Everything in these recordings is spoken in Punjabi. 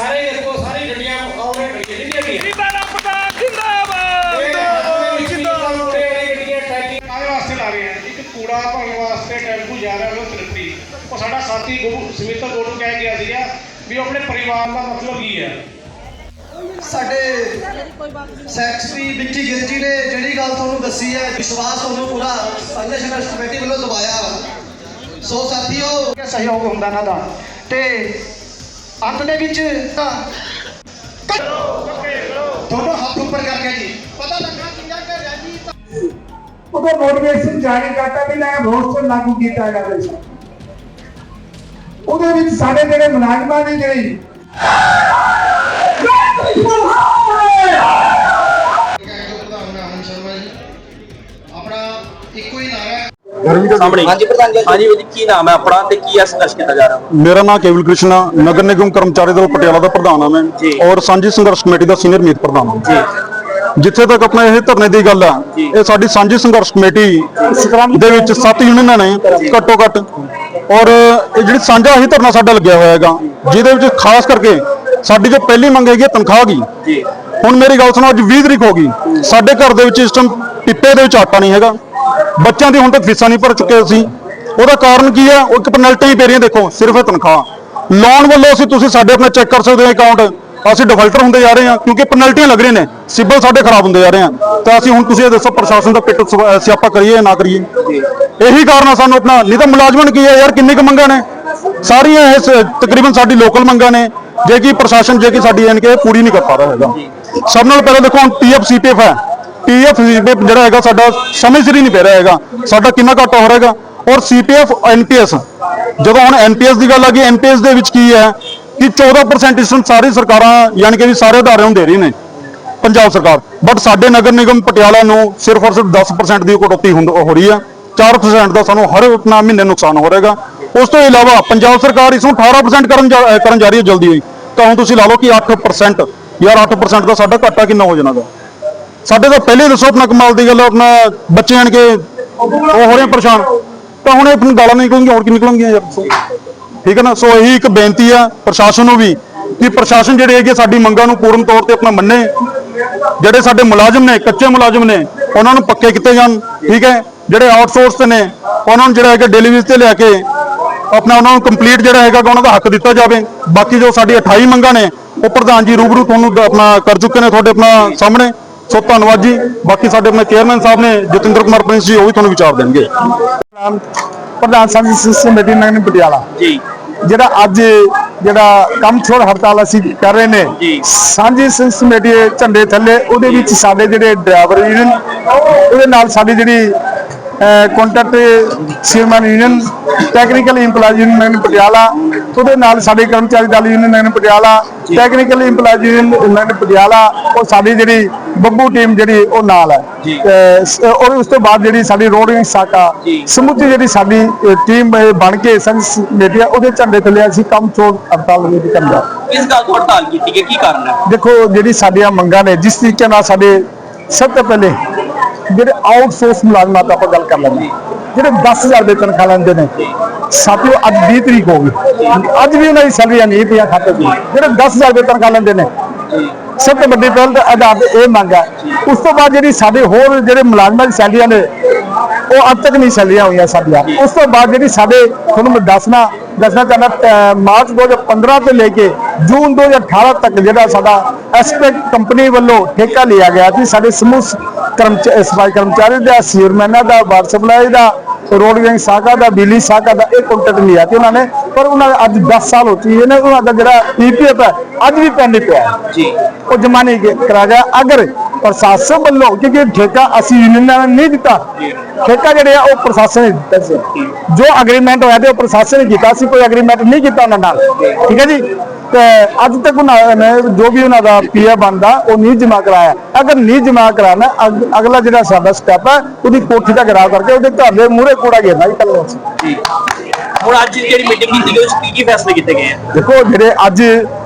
ਸਾਰੇ ਇੱਕੋ ਸਾਰੀ ਗੱਡੀਆਂ ਆਉਣੇ ਗੱਡੀਆਂ ਜਿੰਨੀਆਂ ਵੀ ਜਿੰਦਾ ਰੱਬਦਾ ਜਿੰਦਾਬਾਦ ਜਿੰਦਾਬਾਦ। ਜਿੰਦਾਬਾਦ। ਗੱਡੀਆਂ ਟੈਕਿੰਗ ਕਾਹਦੇ ਵਾਸਤੇ ਲਾ ਰਹੇ ਆ? ਇੱਕ ਕੂੜਾ ਭਰਨ ਵਾਸਤੇ ਟੈਂਪੂ ਜਾ ਰਿਹਾ ਉਹ ਤ੍ਰਿਪਤੀ ਉਹ ਸਾਡਾ ਸਾਥੀ ਗੁਰੂ ਸਮਿਤ ਗੋਲੂ ਕਹਿ ਗਿਆ ਸੀਗਾ ਵੀ ਆਪਣੇ ਪਰਿਵਾਰ ਦਾ ਮਤਲਬ ਕੀ ਹੈ ਸਾਡੇ ਸੈਕਟਰੀ ਵਿੱਕੀ ਗਿੱਲ ਜੀ ਨੇ ਜਿਹੜੀ ਗੱਲ ਤੁਹਾਨੂੰ ਦੱਸੀ ਹੈ ਵਿਸ਼ਵਾਸ ਤੁਹਾਨੂੰ ਪੂਰਾ ਪਹਿਲੇ ਸੰਘਰਸ਼ ਕਮੇਟੀ ਵੱਲੋਂ ਦਵਾਇਆ ਸੋ ਸਾਥੀਓ ਸਹਿਯੋਗ ਹੁੰਦਾ ਨਾ ਦਾ। ਤੇ ਅੰਤ ਦੇ ਵਿੱਚ ਦੋਨੋਂ ਹੱਥ ਉੱਪਰ ਕਰਕੇ ਜੀ। ਪਤਾ ਲੱਗਾ ਕਿੰਨਾ ਕਿ ਰੈਲੀ ਉਹਦਾ ਮੋਟੀਵੇਸ਼ਨ ਜਾਰੀ ਕਰਤਾ ਵੀ ਮੈਂ ਰੋਸਟਰ ਲਾਗੂ ਕੀਤਾ ਜਾਵੇ ਉਹਦੇ ਵਿੱਚ। ਸਾਡੇ ਜਿਹੜੇ ਮੁਲਾਜ਼ਮਾਂ ਦੀ ਜਿਹੜੀ ਸਾਹਮਣੇ। ਹਾਂਜੀ ਪ੍ਰਧਾਨ ਜੀ। ਹਾਂਜੀ ਵੀਰ ਜੀ ਕੀ ਨਾਮ ਹੈ ਆਪਣਾ ਤੇ ਕੀ ਇਹ ਸੰਘਰਸ਼ ਕੀਤਾ ਜਾ ਰਿਹਾ ਮੇਰਾ ਨਾਮ ਕੇਵਲ ਕ੍ਰਿਸ਼ਨਾ ਨਗਰ ਨਿਗਮ ਕਰਮਚਾਰੀ ਦਲ ਪਟਿਆਲਾ ਦਾ ਪ੍ਰਧਾਨ ਹਾਂ ਮੈਂ। ਔਰ ਸਾਂਝੀ ਸੰਘਰਸ਼ ਕਮੇਟੀ ਦਾ ਸੀਨੀਅਰ ਮੀਤ ਪ੍ਰਧਾਨ ਹਾਂ। ਜੀ। ਜਿੱਥੇ ਤੱਕ ਆਪਣਾ ਇਹ ਧਰਨੇ ਦੀ ਗੱਲ ਆ। ਇਹ ਸਾਡੀ ਸਾਂਝੀ ਸੰਘਰਸ਼ ਕਮੇਟੀ ਦੇ ਵਿੱਚ ਸੱਤ ਯੂਨੀਅਨਾਂ ਨੇ ਘੱਟੋ ਘੱਟ। ਔਰ ਇਹ ਜਿਹੜੀ ਸਾਂਝਾ ਹੀ ਧਰਨਾ ਸਾਡਾ ਲੱਗਿਆ ਹੋਇਆ ਹੈਗਾ ਜਿਹਦੇ ਵਿੱਚ ਖਾਸ ਕਰਕੇ ਸਾਡੀ ਜੋ ਪਹਿਲੀ ਮੰਗ ਹੈਗੀ ਤਨਖਾਹ ਦੀ। ਜੀ। ਹੁਣ ਮੇਰੀ ਗੱਲ ਸੁਣੋ ਅੱਜ 20 ਤਰੀਕ ਹੋ ਗਈ। ਸਾਡੇ ਘਰ ਦੇ ਵਿੱਚ ਇਸ ਟਾਈਮ ਪਿੱਪੇ ਦੇ ਵਿੱਚ ਆਟਾ ਨਹੀਂ ਹੈਗਾ। ਬੱਚਿਆਂ ਦੀ ਹੁਣ ਤੱਕ ਫੀਸਾਂ ਨਹੀਂ ਭਰ ਚੁੱਕੇ ਅਸੀਂ। ਉਹਦਾ ਕਾਰਨ ਕੀ ਹੈ ਉਹ ਇੱਕ ਪੈਨਲਟੀ ਹੀ ਪੈ ਰਹੀਆਂ, ਦੇਖੋ, ਸਿਰਫ ਇਹ ਤਨਖਾਹ। ਲੋਨ ਵੱਲੋਂ ਅਸੀਂ ਤੁਸੀਂ ਸਾਡੇ ਆਪਣਾ ਚੈੱਕ ਕਰ ਸਕਦੇ ਹੋ ਅਕਾਊਂਟ ਅਸੀਂ ਡਿਫਾਲਟਰ ਹੁੰਦੇ ਜਾ ਰਹੇ ਹਾਂ, ਕਿਉਂਕਿ ਪੈਨਲਟੀਆਂ ਲੱਗ ਰਹੀਆਂ ਨੇ। ਸਿਬਲ ਸਾਡੇ ਖਰਾਬ ਹੁੰਦੇ ਜਾ ਰਹੇ ਹਨ ਤਾਂ ਅਸੀਂ ਹੁਣ ਤੁਸੀਂ ਇਹ ਦੱਸੋ, ਪ੍ਰਸ਼ਾਸਨ ਦਾ ਪਿੱਟ ਸਵਾ- ਸਿਆਪਾ ਕਰੀਏ ਨਾ ਕਰੀਏ? ਇਹੀ ਕਾਰਨ ਆ ਸਾਨੂੰ ਆਪਣਾ। ਨਹੀਂ ਤਾਂ ਮੁਲਾਜ਼ਮਾਂ ਕੀ ਹੈ ਯਾਰ, ਕਿੰਨੀ ਕੁ ਮੰਗਾਂ ਨੇ? ਸਾਰੀਆਂ ਇਹ ਤਕਰੀਬਨ ਸਾਡੀ ਲੋਕਲ ਮੰਗਾਂ ਨੇ। ਜੇ ਕਿ ਪ੍ਰਸ਼ਾਸਨ, ਜੇ ਕਿ ਸਾਡੀ ਯਾਨੀ ਕਿ ਇਹ ਪੂਰੀ ਨਹੀਂ ਕਰ ਪਾ ਰਿਹਾ ਹੈਗਾ। ਸਭ ਨਾਲ ਪਹਿਲਾਂ ਦੇਖੋ, ਹੁਣ ਪੀਐਫ ਸੀਪੀਐਫ ਹੈ। ਪੀਐਫ ਸੀਪੀਐਫ ਜਿਹੜਾ ਹੈਗਾ ਸਾਡਾ ਸਮੇਂ ਸਿਰ ਹੀ ਨਹੀਂ ਪੈ ਰਿਹਾ ਹੈਗਾ। ਸਾਡਾ ਕਿੰਨਾ ਘਾਟਾ ਹੋ ਰਿਹਾ ਹੈਗਾ। ਔਰ ਸੀਪੀਐਫ ਐਨਪੀਐਸ ਜਦੋਂ ਹੁਣ ਐਨਪੀਐਸ ਦੀ ਗੱਲ ਆ ਗਈ ਐਨਪੀਐਸ ਦੇ ਵਿੱਚ ਕੀ ਹੈ ਕਿ 14% ਇਸ ਸਾਰੀ ਸਰਕਾਰਾਂ, ਯਾਨੀ ਕਿ ਵੀ ਸਾਰੇ ਅਦਾਰਿਆਂ ਨੂੰ ਦੇ ਰਹੀ ਨੇ, ਪੰਜਾਬ ਸਰਕਾਰ। ਬਟ ਸਾਡੇ ਨਗਰ ਨਿਗਮ ਪਟਿਆਲਾ ਨੂੰ ਸਿਰਫ ਔਰ ਸਿਰਫ 10% ਦੀ ਕਟੌਤੀ ਹੁੰਦ- ਹੋ ਰਹੀ ਹੈ 4% ਦਾ ਸਾਨੂੰ ਹਰ ਆਪਣਾ ਮਹੀਨੇ ਨੁਕਸਾਨ ਹੋ ਰਹੇਗਾ ਉਸ ਤੋਂ ਇਲਾਵਾ ਪੰਜਾਬ ਸਰਕਾਰ ਇਸ ਨੂੰ 18% ਕਰਨ ਜਾ- ਕਰਨ ਜਾ ਰਹੀ ਹੈ ਜਲਦੀ ਹੋਈ। ਤਾਂ ਹੁਣ ਤੁਸੀਂ ਲਾ ਲਓ ਕਿ 8% ਯਾਰ 8% ਦਾ ਸਾਡਾ ਘਾਟਾ ਕਿੰਨਾ ਹੋ ਜਾਣਾਗਾ ਸਾਡੇ ਤਾਂ ਪਹਿਲੇ ਦੱਸੋ ਆਪਣਾ ਕਮਾਲ ਦੀ ਗੱਲ ਆਪਣਾ ਬੱਚੇ ਆਣ ਕੇ ਉਹ ਹੋ ਰਹੇ ਪਰੇਸ਼ਾਨ। ਤਾਂ ਹੁਣ ਇਹ ਆਪਣੀ ਗਾਲਾਂ ਨਿਕਲਣਗੀਆਂ, ਹੋਰ ਕੀ ਨਿਕਲਣਗੀਆਂ ਯਾਰ? ਠੀਕ ਹੈ ਨਾ? ਸੋ ਇਹੀ ਇੱਕ ਬੇਨਤੀ ਆ ਪ੍ਰਸ਼ਾਸਨ ਨੂੰ ਵੀ ਕਿ ਪ੍ਰਸ਼ਾਸਨ ਜਿਹੜੇ ਹੈਗੇ ਸਾਡੀ ਮੰਗਾਂ ਨੂੰ ਪੂਰਨ ਤੌਰ ਤੇ ਆਪਣਾ ਮੰਨੇ। ਜਿਹੜੇ ਸਾਡੇ ਮੁਲਾਜ਼ਮ ਨੇ, ਕੱਚੇ ਮੁਲਾਜ਼ਮ ਨੇ, ਉਹਨਾਂ ਨੂੰ ਪੱਕੇ ਕੀਤੇ ਜਾਣ, ਠੀਕ ਹੈ? ਜਿਹੜੇ ਆਊਟਸੋਰਸ ਤੇ ਨੇ, ਉਹਨਾਂ ਨੂੰ ਜਿਹੜਾ ਹੈਗਾ ਡੇਲੀ ਵੇਜ ਤੇ ਲਿਆ ਕੇ ਆਪਣਾ ਉਹਨਾਂ ਨੂੰ ਕੰਪਲੀਟ ਜਿਹੜਾ ਹੈਗਾ ਉਹਨਾਂ ਦਾ ਹੱਕ ਦਿੱਤਾ ਜਾਵੇ। ਬਾਕੀ ਜੋ ਸਾਡੀ 28 ਮੰਗਾਂ ਨੇ, ਉਹ ਪ੍ਰਧਾਨ ਜੀ ਰੂਬਰੂ ਤੁਹਾਨੂੰ ਆਪਣਾ ਕਰ ਚੁੱਕੇ ਨੇ ਤੁਹਾਡੇ ਆਪਣਾ ਸਾਹਮਣੇ। ਸੋ ਧੰਨਵਾਦ ਜੀ। ਬਾਕੀ ਸਾਡੇ ਆਪਣੇ ਚੇਅਰਮੈਨ ਸਾਹਿਬ ਨੇ ਜਤਿੰਦਰ ਕੁਮਾਰ ਪ੍ਰਿੰਸ ਜੀ ਉਹ ਵੀ ਤੁਹਾਨੂੰ ਵਿਚਾਰ ਦੇਣਗੇ। ਪ੍ਰਧਾਨ ਸਾਂਝੀ ਸੰਸਥਾ ਕਮੇਟੀ ਨਗਰ ਪਟਿਆਲਾ। ਜੀ। ਜਿਹੜਾ ਅੱਜ ਜਿਹੜਾ ਕੰਮ ਛੋੜ ਹੜਤਾਲ ਅਸੀਂ ਕਰ ਰਹੇ ਨੇ ਜੀ। ਸਾਂਝੀ ਦੇ ਝੰਡੇ ਥੱਲੇ ਉਹਦੇ ਵਿੱਚ ਸਾਡੇ ਜਿਹੜੇ ਡਰਾਈਵਰ ਯੂਨੀਅਨ ਉਹਦੇ ਨਾਲ ਸਾਡੀ ਜਿਹੜੀ contract ਸੀਰਮਨ union technical employee union Nagar Patiala ਉਹਦੇ ਨਾਲ ਸਾਡੇ ਕਰਮਚਾਰੀ Dal union Nagar Patiala technical employee union Nagar Patiala ਉਹ ਸਾਡੀ ਜਿਹੜੀ ਬੱਬੂ ਟੀਮ ਜਿਹੜੀ ਉਹ ਨਾਲ ਹੈ। ਔਰ ਉਸ ਤੋਂ ਬਾਅਦ ਜਿਹੜੀ ਸਾਡੀ ਰੋਡਿੰਗ ਸਾਕਾ। ਸਮੁੱਚੀ ਜਿਹੜੀ ਸਾਡੀ ਟੀਮ ਬਣ ਕੇ ਸੰਸ ਮੀਡੀਆ ਉਹਦੇ ਝੰਡੇ ਥੱਲੇ ਅਸੀਂ ਕੰਮ ਛੋੜ ਹੜਤਾਲ ਵੀ ਕਰਦਾ ਕਿਸ ਗੱਲ ਤੋਂ ਹੜਤਾਲ ਕੀਤੀ ਗਈ? ਕੀ ਕਾਰਨ ਹੈ? ਦੇਖੋ ਜਿਹੜੀ ਸਾਡੀਆਂ ਮੰਗਾਂ ਨੇ ਜਿਸ ਤਰੀਕੇ ਨਾਲ ਸਾਡੇ ਸਭ ਤੋਂ ਪਹਿਲੇ ਜਿਹੜੇ ਆਊਟਸੋਰਸ ਮੁਲਾਜ਼ਮਾਂ ਤੋਂ ਆਪਾਂ ਗੱਲ ਕਰ ਲੈਂਦੇ ਹਾਂ। ਜਿਹੜੇ 10000 ਦੇ ਤਨਖਾਹ ਲੈਂਦੇ ਨੇ ਸਾਥੀਓ ਅੱਜ 20 ਤਰੀਕ ਹੋ ਗਈ। ਅੱਜ ਵੀ ਉਹਨਾਂ ਦੀ ਸੈਲਰੀਆਂ ਨਹੀਂ ਪਈਆਂ ਖਾਤੇ 'ਚ। ਜਿਹੜੇ 10000 ਦੇ ਤਨਖਾਹ ਲੈਂਦੇ ਨੇ ਸਭ ਤੋਂ ਵੱਡੀ ਪਹਿਲ ਤਾਂ ਆਧਾਰ ਤੇ ਇਹ ਮੰਗ ਹੈ। ਉਸ ਤੋਂ ਬਾਅਦ ਜਿਹੜੀ ਸਾਡੇ ਹੋਰ ਜਿਹੜੇ ਮੁਲਾਜ਼ਮਾਂ ਦੀ ਸੈਲਰੀਆਂ ਨੇ, ਉਹ ਅੱਜ ਤੱਕ ਨਹੀਂ ਸੈਲਰੀਆਂ ਹੋਈਆਂ ਸਾਡੀਆਂ। ਉਸ ਤੋਂ ਬਾਅਦ ਜਿਹੜੀ ਸਾਡੇ ਤੁਹਾਨੂੰ ਮੈਂ ਦੱਸਣਾ ਦੱਸਣਾ ਚਾਹੁੰਦਾ, ਅਹ, ਮਾਰਚ 2015 ਤੋਂ ਲੈ ਕੇ ਜੂਨ 2018 ਤੱਕ ਜਿਹੜਾ ਸਾਡਾ ਐਸਪੈਕਟ ਕੰਪਨੀ ਵੱਲੋਂ ਠੇਕਾ ਲਿਆ ਗਿਆ ਸੀ, ਸਾਡੇ ਸਮੂਹ ਕਰਮਚਾਰੀ ਸਫ਼ਾਈ ਕਰਮਚਾਰੀ ਦਾ ਸੀਅਰਮੈਨਾਂ ਦਾ ਵਾਟਰ ਸਪਲਾਈ ਦਾ ਸਾਖਾ ਦਾ ਇਹ ਕੰਟਰੈਕਟ ਲਿਆ ਤੇ ਉਹਨਾਂ ਨੇ। ਪਰ ਉਹਨਾਂ ਨੇ ਅੱਜ 10 ਸਾਲ ਹੋ ਚੁੱਕੇ ਨੇ ਉਹਨਾਂ ਦਾ ਜਿਹੜਾ ਪੀਪੀਐਫ ਹੈ ਅੱਜ ਵੀ ਪੈਂਡ ਪਿਆ ਹੈ। ਜੀ। ਉਹ ਜਮਾ ਨਹੀਂ ਕ- ਕਰਾ ਗਿਆ। ਅਗਰ ਪ੍ਰਸ਼ਾਸਨ ਵੱਲੋਂ ਕਿਉਂਕਿ ਠੇਕਾ ਅਸੀਂ ਯੂਨੀਅਨਾਂ ਨੇ ਨਹੀਂ ਦਿੱਤਾ ਠੇਕਾ ਜਿਹੜੇ ਆ ਉਹ ਪ੍ਰਸ਼ਾਸਨ ਨੇ ਦਿੱਤਾ ਸੀ। ਜੋ। ਐਗਰੀਮੈਂਟ ਹੋਇਆ ਤੇ ਉਹ ਪ੍ਰਸ਼ਾਸਨ ਨੇ ਕੀਤਾ ਸੀ ਕੋਈ ਐਗਰੀਮੈਂਟ ਨਹੀਂ ਕੀਤਾ ਉਹਨਾਂ ਨਾਲ। ਠੀਕ ਹੈ ਜੀ? ਤੇ ਅੱਜ ਤੱਕ ਉਹਨਾਂ ਨੇ ਜੋ ਵੀ ਉਹਨਾਂ ਦਾ ਪੀਆ ਬਣਦਾ, ਉਹ ਨਹੀਂ ਜਮਾ ਕਰਾਇਆ। ਅਗਰ ਨਹੀਂ ਜਮਾ ਕਰਾਣਾ ਅਗਲਾ ਜਿਹੜਾ ਸਾਡਾ ਸਟੈਪ ਹੈ, ਉਹਦੀ ਕੋਠੀ ਦਾ ਘਰਾਓ ਕਰਕੇ ਉਹਦੇ ਘਰ ਦੇ ਮੂਹਰੇ ਕੂੜਾ ਘੇਰਨਾ ਹੀ ਕੱਲ ਜੀ। ਹੁਣ ਅੱਜ ਜਿਹੜੀ ਮੀਟਿੰਗ ਕੀਤੀ ਗਈ ਉਸ ਕੀ ਕੀ ਫੈਸਲੇ ਕੀਤੇ ਗਏ ਆ? ਦੇਖੋ ਜਿਹੜੇ ਅੱਜ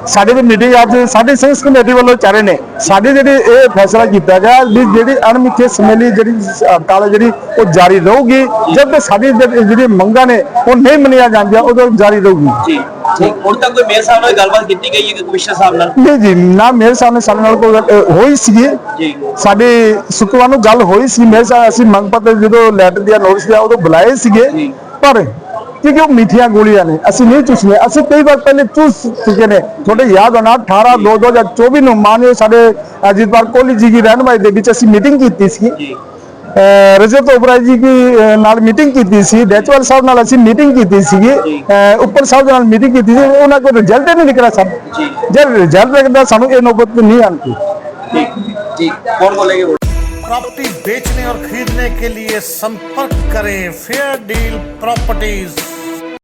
ਸਾਡੇ ਦੀ ਮੀਟਿੰਗ ਅੱਜ ਸਾਡੇ ਸੰਸ ਕਮੇਟੀ ਵੱਲੋਂ ਚੱਲ ਰਹੇ ਨੇ। ਸਾਡੇ ਜਿਹੜੇ ਇਹ ਫੈਸਲਾ ਕੀਤਾ ਗਿਆ ਵੀ ਜਿਹੜੀ ਅਣਮਿੱਥੇ ਸਮੇਂ ਲਈ ਜਿਹੜੀ ਹੜਤਾਲ ਹੈ ਜਿਹੜੀ ਉਹ ਜਾਰੀ ਰਹੂਗੀ। ਜਦ ਤੱਕ ਸਾਡੀ ਜਿਹੜੀ ਮੰਗਾਂ ਨੇ ਉਹ ਨਹੀਂ ਮੰਨੀਆਂ ਜਾਂਦੀਆਂ ਉਦੋਂ ਜਾਰੀ ਰਹੂਗੀ। ਜੀ ਠੀਕ ਹੁਣ ਤੱਕ ਕੋਈ ਮੇਅਰ ਸਾਹਿਬ ਨਾਲ ਗੱਲਬਾਤ ਕੀਤੀ ਗਈ ਹੈ ਕਮਿਸ਼ਨਰ ਸਾਹਿਬ ਨਾਲ? ਨਹੀਂ ਜੀ ਨਾ ਮੇਰੇ ਸਾਹਮਣੇ ਸਾਡੇ ਨਾਲ ਕੋਈ ਹੋਈ ਸੀਗੀ। ਜੀ। ਸਾਡੇ ਸ਼ੁੱਕਰਵਾਰ ਨੂੰ ਗੱਲ ਹੋਈ ਸੀ ਮੇਰੇ ਸਾਹ ਅਸੀਂ ਮੰਗ ਪੱਤਰ ਜਦੋਂ ਲੈਟਰ ਦਿਆ ਨੋਟਿਸ ਦਿਆ ਉਦੋਂ ਬੁਲਾਏ ਸੀਗੇ। ਜੀ। ਪਰ ਕਿਉਂਕਿ ਉਹ ਮਿੱਠੀਆਂ ਗੋਲੀਆਂ ਨੇ ਅਸੀਂ ਨਹੀਂ ਚੂਸਨੇ ਅਸੀਂ ਕਈ ਵਾਰ ਪਹਿਲੇ ਚੂਸ ਚੁੱਕੇ ਨੇ ਤੁਹਾਡੇ ਯਾਦ ਹੋਣਾ 18 2 2024 ਨੂੰ ਮਾਨਯੋਗ ਸਾਡੇ ਅਜੀਤਪਾਲ ਕੋਹਲੀ ਜੀ ਦੀ ਰਹਿਨਮਾਈ ਦੇ ਵਿੱਚ ਅਸੀਂ ਮੀਟਿੰਗ ਕੀਤੀ ਸੀ ਅਹ ਰਜਤ ਓਬਰਾਏ ਜੀ ਦੀ ਅਹ, ਨਾਲ ਮੀਟਿੰਗ ਕੀਤੀ ਸੀ ਡੈਚਵਾਲ ਸਾਹਿਬ ਨਾਲ ਅਸੀਂ ਮੀਟਿੰਗ ਕੀਤੀ ਸੀਗੀ ਅਹ, ਉੱਪਰ ਸਾਹਿਬ ਦੇ ਨਾਲ ਮੀਟਿੰਗ ਕੀਤੀ ਸੀ ਉਹਨਾਂ ਕੋਲ ਰਿਜ਼ਲਟ ਹੀ ਨਹੀਂ ਨਿਕਲਿਆ ਸਾਨੂੰ ਜਦ ਰਿਜ਼ਲਟ ਨਿਕਲਦਾ ਸਾਨੂੰ ਇਹ ਨੌਬਤ ਨਹੀਂ ਆਉਂਦੀ ਜੀ ਕੌਣ ਬੋਲੇਗੇ प्रॉपर्टी बेचने और खरीदने के लिए संपर्क करें फेयर डील प्रॉपर्टीज